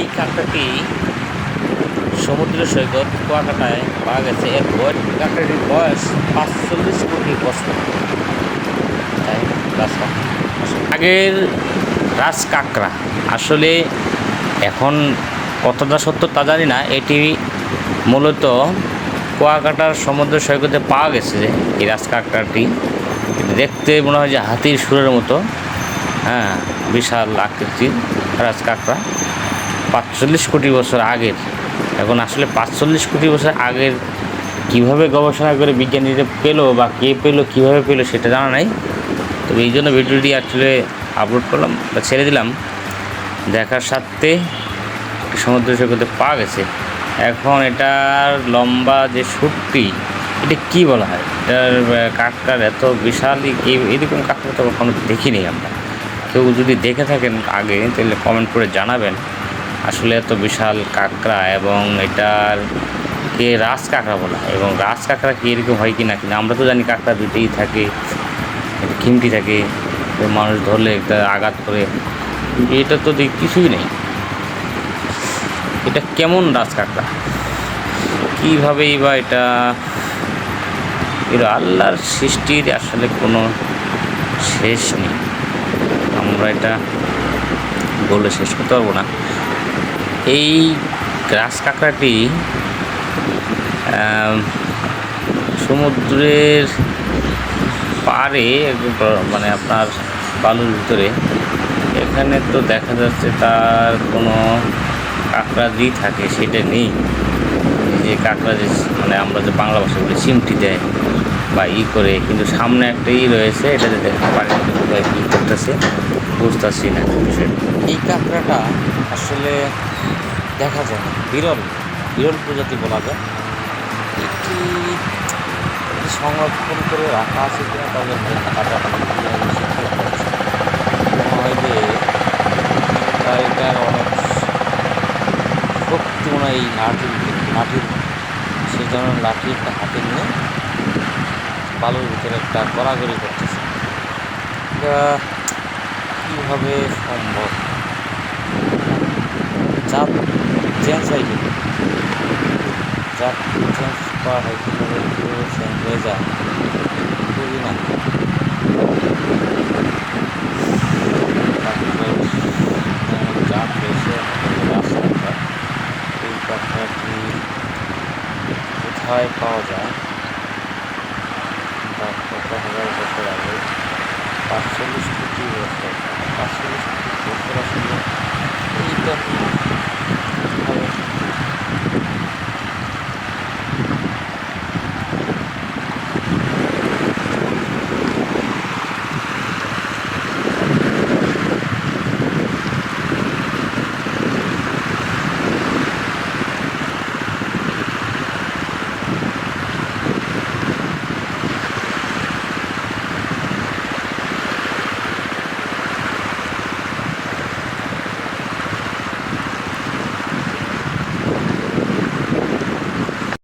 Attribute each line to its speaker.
Speaker 1: এই কাঁকড়াটি সমুদ্র সৈকত, কুয়াকাটায় পাওয়া গেছে এর বয়স কাঁকড়াটির বয়স পাঁচচল্লিশ কোটি বছর। আগের রাজ কাঁকড়া আসলে এখন কতটা সত্য তা জানি না। এটি মূলত কুয়াকাটার সমুদ্র সৈকতে পাওয়া গেছে যে এই রাজ কাঁকড়াটি দেখতে মনে হয় যে হাতির সুরের মতো। হ্যাঁ বিশাল আকৃতির রাজ কাঁকড়া পাঁচচল্লিশ কোটি বছর আগের। এখন আসলে পাঁচচল্লিশ কোটি বছর আগের কীভাবে গবেষণা করে বিজ্ঞানীরা পেল বা কে পেল কীভাবে পেল সেটা জানা নাই। তবে এই জন্য ভিডিওটি আসলে আপলোড করলাম বা ছেড়ে দিলাম। দেখার সাথে সমুদ্র সৈকতে পাওয়া গেছে। এখন এটার লম্বা যে সুটটি এটা কি বলা হয়? এটার আহ, কাঁকড়ার এত বিশাল এরকম কাঁকড়া তো কখনো দেখিনি আমরা। কেউ যদি দেখে থাকেন আগে তাহলে কমেন্ট করে জানাবেন। আসলে এত বিশাল কাঁকড়া এবং এটার কে রাস কাঁকড়া বলা হয় এবং রাস কাঁকড়া কি এরকম হয় কি না কিনা, আমরা তো জানি কাঁকড়া দুটেই থাকে খিমটি থাকে মানুষ ধরলে একটা আঘাত করে, এটা তো দেখি কিছুই নেই। এটা কেমন রাস কাঁকড়া? কীভাবেই বা এটা, এর আল্লাহর সৃষ্টির আসলে কোনো শেষ নেই। আমরা এটা বলে শেষ করতে পারব না। এই গ্রাস কাঁকড়াটি সমুদ্রের একদম মানে আপনার বালুর ভিতরে, এখানে তো দেখা যাচ্ছে তার কোনো কাঁকড়া যেই থাকে, সেটা নেই। যে কাঁকড়া যে মানে আমরা যে বাংলা ভাষা বলি, চিমটি দেয় বা ই করে, কিন্তু সামনে একটা ই রয়েছে এটা যে দেখতে পারে কী করতেছে। বুঝতেছি না এই কাঁকড়াটা আসলে দেখা যায় বিরল বিরল প্রজাতি বলা যায়। এটি সংরক্ষণ করে রাখা আছে কিনা হয় যে এটার অনেক শক্তি মনে হয় এই লাঠির লাঠির সেই জন্য লাঠি একটা হাতে নিয়ে বালুর ভিতরে একটা গড়াগড়ি করতেছে। এটা কীভাবে সম্ভব? চাপ চেঞ্জ হয় কি চাপ চেঞ্জ করা হয় কীভাবে চেঞ্জ হয়ে যায়, বুঝি না। এই কাঠটাটি কোথায় পাওয়া যায়? কত হাজার বছর আগে? পাঁচচল্লিশ কোটি বছর পাঁচচল্লিশ কোটি এই এইটা